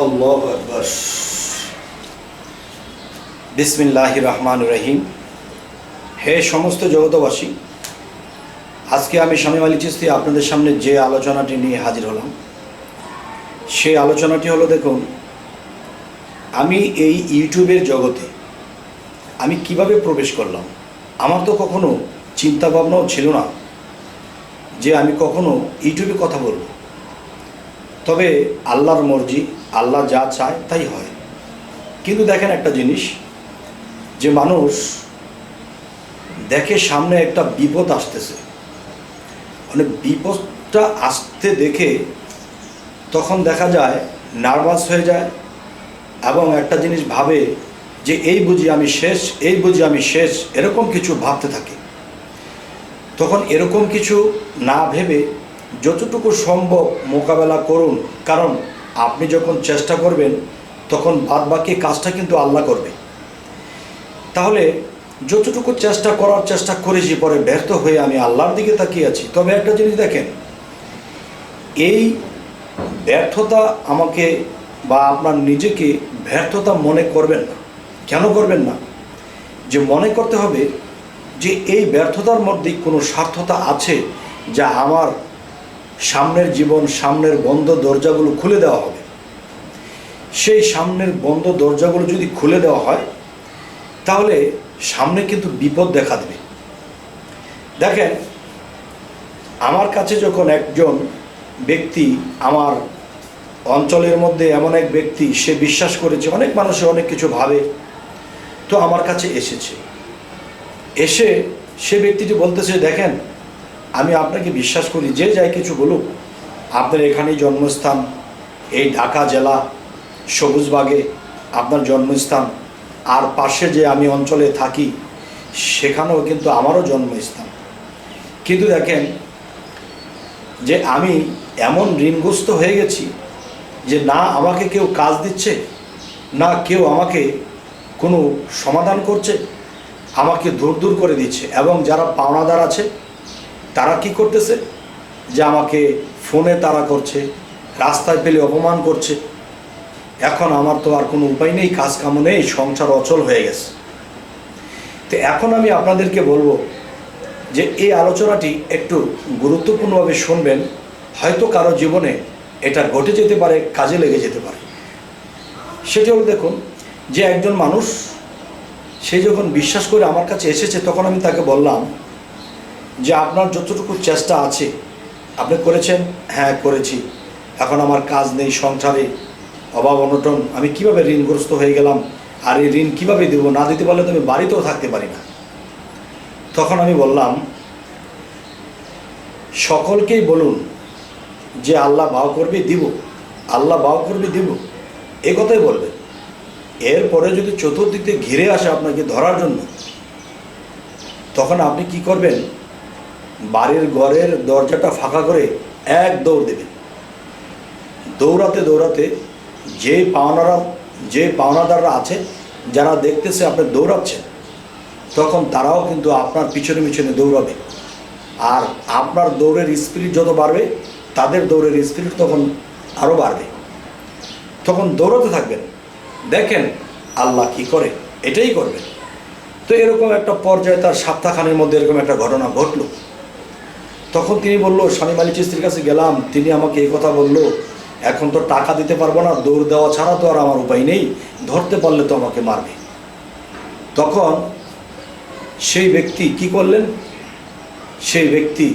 আল্লাহ আকবর। বিসমিল্লাহ রহমান রহিম। হে সমস্ত জগতবাসী আজকে আমি স্বামী আলী চিস্তি আপনাদের সামনে যে আলোচনাটি নিয়ে হাজির হলাম, সেই আলোচনাটি হলো, দেখুন, আমি এই ইউটিউবের জগতে আমি কীভাবে প্রবেশ করলাম? আমার তো কখনো চিন্তা ভাবনাও ছিল না যে আমি কখনো ইউটিউবে কথা বলব। তবে আল্লাহর মর্জি আল্লাহ যা চায় তাই হয়। কিন্তু দেখেন একটা জিনিস, যে মানুষ দেখে সামনে একটা বিপদ আসতেছে। মানে বিপদটা আসতে দেখে তখন দেখা যায় নার্ভাস হয়ে যায় এবং একটা জিনিস ভাবে যে এই বুঝি আমি শেষ, এই বুঝি আমি শেষ, এরকম কিছু ভাবতে থাকে। তখন এরকম কিছু না ভেবে যতটুকু সম্ভব মোকাবেলা করুন। কারণ আপনি যখন চেষ্টা করবেন, তখন বাদ বাকি কাজটা কিন্তু আল্লাহ করবে। তাহলে যতটুকু চেষ্টা করার চেষ্টা করেছি, পরে ব্যর্থ হয়ে আমি আল্লাহর দিকে তাকিয়ে আছি। তবে একটা জিনিস দেখেন, এই ব্যর্থতা আমাকে বা আপনার নিজেকে ব্যর্থতা মনে করবেন না। কেন করবেন না? যে মনে করতে হবে যে এই ব্যর্থতার মধ্যে কোনো স্বার্থতা আছে যা আমার সামনের জীবন, সামনের বন্ধ দরজাগুলো খুলে দেওয়া হবে। সেই সামনের বন্ধ দরজাগুলো যদি খুলে দেওয়া হয়, তাহলে সামনে কিন্তু বিপদ দেখা দেবে। দেখেন, আমার কাছে যখন একজন ব্যক্তি আমার অঞ্চলের মধ্যে এমন এক ব্যক্তি, সে বিশ্বাস করেছে, অনেক মানুষে অনেক কিছু ভাবে, তো আমার কাছে এসেছে। এসে সে ব্যক্তিটি বলতেছে, দেখেন আমি আপনাকে বিশ্বাস করি, যে যাই কিছু বলুক, আপনার এখানেই জন্মস্থান, এই ঢাকা জেলা, সবুজবাগে আপনার জন্মস্থান, আর পাশে যে আমি অঞ্চলে থাকি, সেখানেও কিন্তু আমারও জন্মস্থান। কিন্তু দেখেন, যে আমি এমন ঋণগ্রস্ত হয়ে গেছি যে না আমাকে কেউ কাজ দিচ্ছে, না কেউ আমাকে কোনো সমাধান করছে, আমাকে দূর দূর করে দিচ্ছে, এবং যারা পাওনাদার আছে তারা কি করতেছে? যে আমাকে ফোনে তারা করছে, রাস্তায় পেলে অপমান করছে। এখন আমার তো আর কোনো উপায় নেই কাজ কাম নেই, সংসার অচল হয়ে গেছে। তো এখন আমি আপনাদেরকে বলব যে এই আলোচনাটি একটু গুরুত্বপূর্ণভাবে শুনবেন। হয়তো কারও জীবনে এটা ঘটে যেতে পারে, কাজে লেগে যেতে পারে। সেটি হলো দেখুন, যে একজন মানুষ, সে যখন বিশ্বাস করে আমার কাছে এসেছে, তখন আমি তাকে বললাম যে আপনার যতটুকু চেষ্টা আছে, আপনি করেছেন? হ্যাঁ করেছি। এখন আমার কাজ নেই, সংসারে অভাব, অনটন। আমি কীভাবে ঋণগ্রস্ত হয়ে গেলাম? আর এই ঋণ কীভাবে দেবো? না দিতে পারলে তো আমি বাড়িতেও থাকতে পারি না। তখন আমি বললাম, সকলকেই বলুন যে আল্লাহ বাও করবে দিব, আল্লাহ বাও করবে দিব। এ কথাই বলবে। এরপরে যদি চতুর্দিক ঘিরে আসে আপনাকে ধরার জন্য, তখন আপনি কি করবেন? বাড়ির ঘরের দরজাটা ফাঁকা করে এক দৌড় দেবেন দৌড়াতে দৌড়াতে যে পাওনারা, যে পাওনাদাররা আছে, যারা দেখতেছে আপনি দৌড়াচ্ছেন, তখন তারাও কিন্তু আপনার পিছনে পিছনে দৌড়াবে। আর আপনার দৌড়ের স্পিরিট যত বাড়বে, তাদের দৌড়ের স্পিরিট তখন আরও বাড়বে। তখন দৌড়াতে থাকবেন। দেখেন আল্লাহ কি করে, এটাই করবেন। তো এরকম একটা পর্যায়ে তার সপ্তাহখানের মধ্যে এরকম একটা ঘটনা ঘটলো। তখন তিনি বলল, স্বামী মালিক স্ত্রীর কাছে গেলাম, তিনি আমাকে এই কথা বলল, এখন তো টাকা দিতে পারব না, দৌড় দেওয়া ছাড়া তো আর আমার উপায় নেই, ধরতে পারলে তো আমাকে মারবে। তখন সেই ব্যক্তি কি করলেন? সেই ব্যক্তি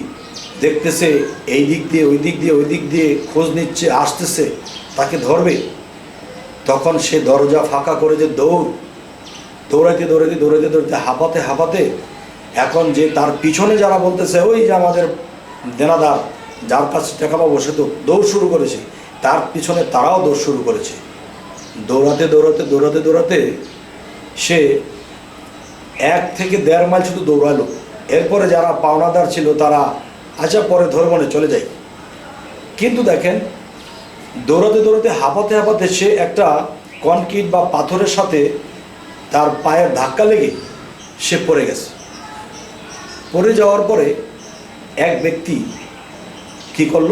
দেখতেছে এই দিক দিয়ে, ওই দিক দিয়ে, ওই দিক দিয়ে খোঁজ নিচ্ছে, আসতেছে, তাকে ধরবে। তখন সে দরজা ফাঁকা করে যে দৌড়, দৌড়াইতে দৌড়াইতে দৌড়াইতে দৌড়াইতে হাঁপাতে হাঁপাতে এখন যে তার পিছনে যারা বলতেছে, ওই যে আমাদের দেনাদার, যার কাছে টাকা পাবো, সে তো দৌড় শুরু করেছে। তার পিছনে তারাও দৌড় শুরু করেছে। দৌড়াতে দৌড়াতে দৌড়াতে দৌড়াতে সে এক থেকে দেড় মাইল শুধু দৌড়ালো। এরপরে যারা পাওনাদার ছিল, তারা আচ্ছা পরে ধর্মনে চলে যায় কিন্তু দেখেন, দৌড়াতে দৌড়াতে, হাঁপাতে হাঁপাতে সে একটা কনক্রিট বা পাথরের সাথে তার পায়ের ধাক্কা লেগে সে পড়ে গেছে। পড়ে যাওয়ার পরে এক ব্যক্তি কি করল?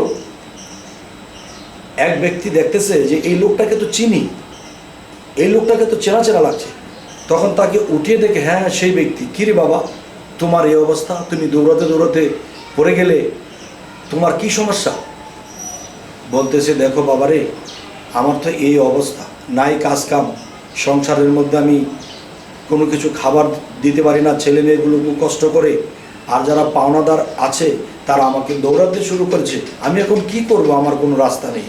এক ব্যক্তি দেখতেছে যে এই লোকটাকে তো চিনি, এই লোকটাকে তো চেনা চেনা লাগছে। তখন তাকে উঠিয়ে দেখে হ্যাঁ সেই ব্যক্তি। কিরে বাবা? তোমার এই অবস্থা? তুমি দৌড়াতে দৌড়াতে পড়ে গেলে তোমার কি সমস্যা? বলতেছে, দেখো বাবারে, আমার তো এই অবস্থা। নাই কাজ কাম সংসারের মধ্যে আমি কোনো কিছু খাবার দিতে পারি না। ছেলে মেয়েগুলো কষ্ট করে আর যারা পাওনাদার আছে, তারা আমাকে দৌড়াতে শুরু করেছে। আমি এখন কি করব? আমার কোনো রাস্তা নেই।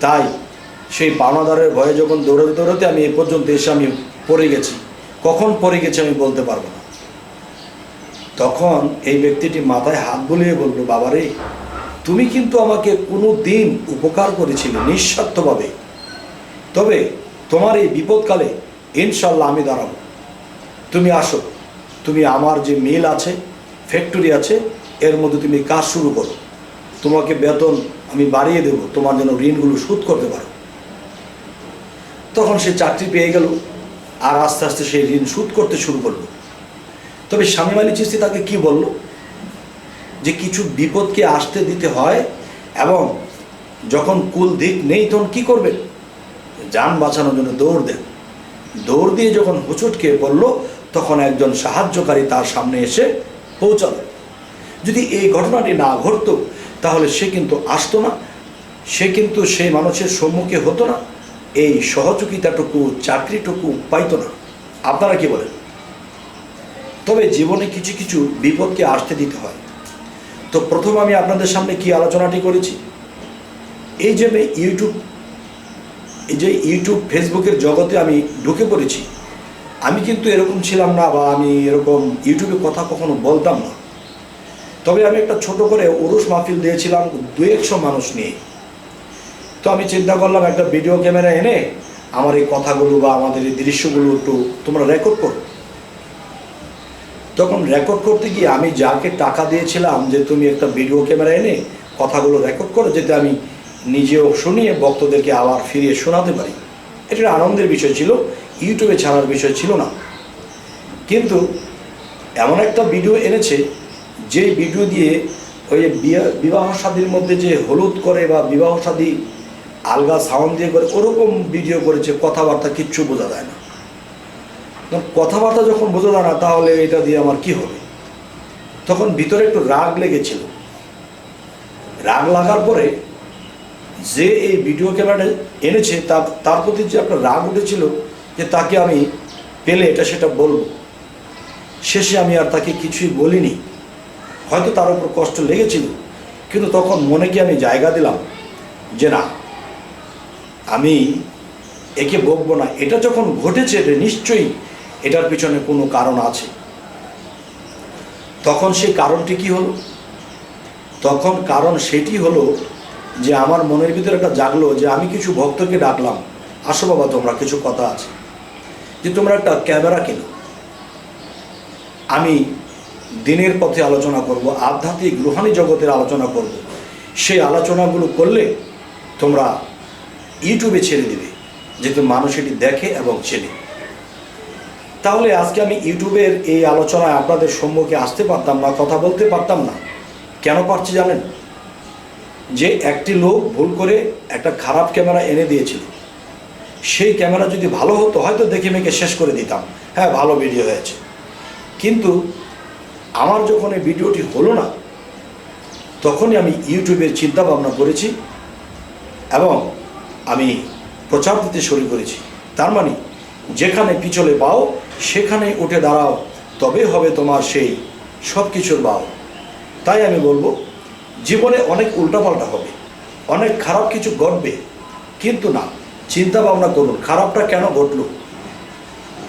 তাই সেই পাওনাদারের ভয়ে যখন দৌড়াতে দৌড়াতে আমি এ পর্যন্ত এসে আমি পড়ে গেছি। কখন পড়ে গেছি আমি বলতে পারব না। তখন এই ব্যক্তিটি মাথায় হাত বুলিয়ে বলল, বাবারে, তুমি কিন্তু আমাকে কোনো দিন উপকার করেছিলে নিঃস্বার্থভাবে। তবে তোমার এই বিপদকালে ইনশাল্লাহ আমি দাঁড়াবো। তুমি আসো। তুমি আমার যে মিল আছে ফ্যাক্টরি আছে, এর মধ্যে তুমি কাজ শুরু করো। তোমাকে বেতন আমি বাড়িয়ে দেবো, তোমার যেন ঋণগুলো শোধ করতে পারো। তখন সে চাকরি পেয়ে গেল আর আস্তে আস্তে সে ঋণ শোধ করতে শুরু করল। তবে স্বামী আলী চিস্তি তাকে কি বলল? যে কিছু বিপদকে আসতে দিতে হয় এবং যখন কুল দিক নেই তখন কি করবেন যান বাঁচানোর জন্য দৌড় দেন। দৌড় দিয়ে যখন হুচুট খেয়ে পড়ল তখন একজন সাহায্যকারী তার সামনে এসে পৌঁছালো যদি এই ঘটনাটি না ঘটতো, তাহলে সে কিন্তু আসতো না। সে কিন্তু সেই মানুষের সম্মুখে হতো না। এই সহযোগিতাটুকু, চাকরিটুকু পাইতো না। আপনারা কি বলেন? তবে জীবনে কিছু কিছু বিপদকে আসতে দিতে হয়। তো প্রথম আমি আপনাদের সামনে কি আলোচনাটি করেছি? এই যে ইউটিউব, এই যে ইউটিউব ফেসবুকের জগতে আমি ঢুকে পড়েছি আমি কিন্তু এরকম ছিলাম না বা আমি এরকম ইউটিউবে কথা কখনো বলতাম না। তবে আমি একটা ছোট করে উরুস মাহফিল দিয়েছিলাম দু একশো মানুষ নিয়ে। তো আমি চিন্তা করলাম একটা ভিডিও ক্যামেরা এনে আমার এই কথাগুলো বা আমাদের এই দৃশ্যগুলো একটু তোমরা রেকর্ড করো। তখন রেকর্ড করতে গিয়ে আমি যাকে টাকা দিয়েছিলাম যে তুমি একটা ভিডিও ক্যামেরা এনে কথাগুলো রেকর্ড করো যাতে আমি নিজেও শুনিয়ে ভক্তদেরকে আবার ফিরিয়ে শোনাতে পারি। এটা আনন্দের বিষয় ছিল। ইউটিউবে ছাড়ার বিষয় ছিল না। কিন্তু এমন একটা ভিডিও এনেছে, যে ভিডিও দিয়ে ওই বিবাহ শাদীর মধ্যে যে হলুদ করে বা বিবাহ শাদী আলগা সাউন্ড দিয়ে করে, ওরকম ভিডিও করেছে, কথাবার্তা কিচ্ছু বোঝা যায় না। কথাবার্তা যখন বোঝা যায় না, তাহলে এটা দিয়ে আমার কি হবে? তখন ভিতরে একটু রাগ লেগেছিল। রাগ লাগার পরে যে এই ভিডিও ক্যামেরাটা এনেছে তা তার প্রতি যে একটা রাগ উঠেছিল যে তাকে আমি পেলে এটা সেটা বলব। শেষে আমি আর তাকে কিছুই বলিনি। হয়তো তার উপর কষ্ট লেগেছিল, কিন্তু তখন মনে কি আমি জায়গা দিলাম যে না, আমি একে বকবো না। এটা যখন ঘটেছে, এটা নিশ্চয়ই এটার পিছনে কোনো কারণ আছে। তখন সেই কারণটি কি হলো? তখন কারণ সেটি হলো যে আমার মনের ভিতরে একটা জাগলো যে আমি কিছু ভক্তকে ডাকলাম, আসো বাবা, তোমরা কিছু কথা আছে। যে তোমরা একটা ক্যামেরা কেনো। আমি দিনের পথে আলোচনা করব, আধ্যাত্মিক রুহানি জগতের আলোচনা করব। সেই আলোচনাগুলো করলে তোমরা ইউটিউবে ছেড়ে দিবে যেহেতু মানুষ এটি দেখে এবং চেনে। তাহলে আজকে আমি ইউটিউবের এই আলোচনায় আপনাদের সম্মুখে আসতে পারতাম না, কথা বলতে পারতাম না। কেন পারছি জানেন? যে একটি লোক ভুল করে একটা খারাপ ক্যামেরা এনে দিয়েছিল। সেই ক্যামেরা যদি ভালো হতো, হয়তো দেখে মেখে শেষ করে দিতাম। হ্যাঁ ভালো ভিডিও হয়েছে। কিন্তু আমার যখন এই ভিডিওটি হলো না, তখনই আমি ইউটিউবের চিন্তা ভাবনা করেছি এবং আমি প্রচার দিতে শুরু করেছি। তার মানে যেখানে পিছলে পাও সেখানে উঠে দাঁড়াও, তবে হবে তোমার সেই সব কিছুর বাও। তাই আমি বলব, জীবনে অনেক উল্টাপাল্টা হবে, অনেক খারাপ কিছু ঘটবে, কিন্তু না। চিন্তা ভাবনা করুন, খারাপটা কেন ঘটল?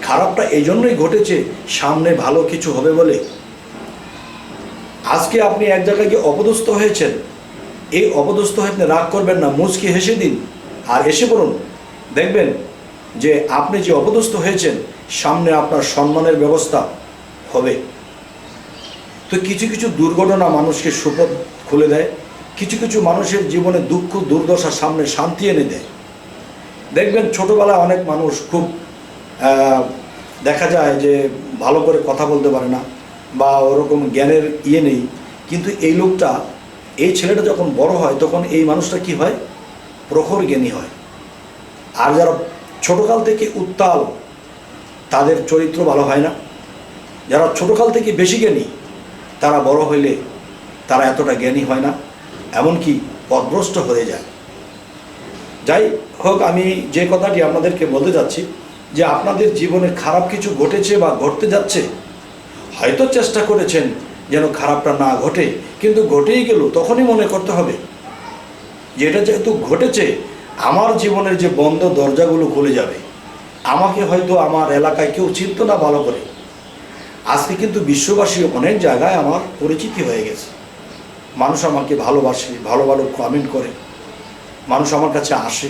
খারাপটা এই জন্যই ঘটেছে, সামনে ভালো কিছু হবে বলে। আজকে আপনি এক জায়গায় গিয়ে অপদস্থ হয়েছেন। এই অপদস্থ হয়ে আপনি রাগ করবেন না, মুচকি হেসে দিন। আর এসে পড়ুন, দেখবেন যে আপনি যে অপদস্থ হয়েছেন, সামনে আপনার সম্মানের ব্যবস্থা হবে। তো কিছু কিছু দুর্ঘটনা মানুষকে সুপথ খুলে দেয়, কিছু কিছু মানুষের জীবনে দুঃখ দুর্দশার সামনে শান্তি এনে দেয়। দেখবেন ছোটবেলায় অনেক মানুষ খুব দেখা যায় যে ভালো করে কথা বলতে পারে না বা ওরকম জ্ঞানের ইয়ে নেই। কিন্তু এই লোকটা, এই ছেলেটা যখন বড় হয়, তখন এই মানুষটা কি হয়? প্রখর জ্ঞানী হয়। আর যারা ছোটকাল থেকে উত্তাল, তাদের চরিত্র ভালো হয় না। যারা ছোটকাল থেকে বেশি জ্ঞানী, তারা বড় হইলে তারা এতটা জ্ঞানী হয় না। এমনকি পদভ্রষ্ট হয়ে যায়। যাই হোক, আমি যে কথাটি আপনাদেরকে বলতে যাচ্ছি যে আপনাদের জীবনে খারাপ কিছু ঘটেছে বা ঘটতে যাচ্ছে, হয়তো চেষ্টা করেছেন যেন খারাপটা না ঘটে, কিন্তু ঘটেই গেল, তখনই মনে করতে হবে যেটা যেহেতু ঘটেছে, আমার জীবনের যে বন্ধ দরজাগুলো খুলে যাবে। আমাকে হয়তো আমার এলাকায় কেউ চিনত না ভালো করে। আজকে কিন্তু বিশ্ববাসী অনেক জায়গায় আমার পরিচিতি হয়ে গেছে। মানুষ আমাকে ভালোবাসে, ভালো ভালো কমেন্ট করে। মানুষ আমার কাছে আসে।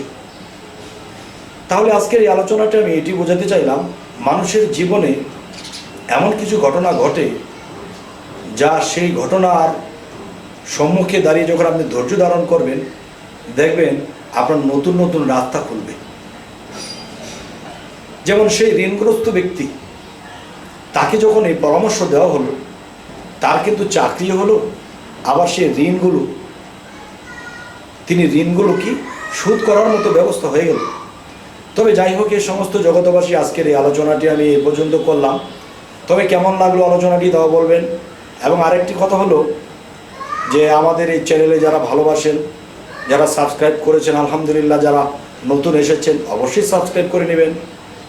তাহলে আজকের এই আলোচনাটা আমি এটি বোঝাতে চাইলাম, মানুষের জীবনে এমন কিছু ঘটনা ঘটে যা সেই ঘটনার সম্মুখে দাঁড়িয়ে যখন আপনি ধৈর্য ধারণ করবেন, দেখবেন আপনার নতুন নতুন রাস্তা খুলবে। যেমন সেই ঋণগ্রস্ত ব্যক্তি, তাকে যখন এই পরামর্শ দেওয়া হলো, তার কিন্তু চাকরি হলো, আবার সেই ঋণগুলো তিনি ঋণগুলো কি শোধ করার মতো ব্যবস্থা হয়ে গেল? তবে যাই হোক এই সমস্ত জগতবাসী আজকের এই আলোচনাটি আমি এ পর্যন্ত করলাম। তবে কেমন লাগল আলোচনাটি, তাও বলবেন। এবং আরেকটি কথা হলো যে, আমাদের এই চ্যানেলে যারা ভালোবাসেন, যারা সাবস্ক্রাইব করেছেন, আলহামদুলিল্লাহ, যারা নতুন এসেছেন, অবশ্যই সাবস্ক্রাইব করে নেবেন।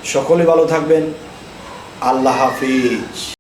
সকলে ভালো থাকবেন। আল্লাহ হাফিজ।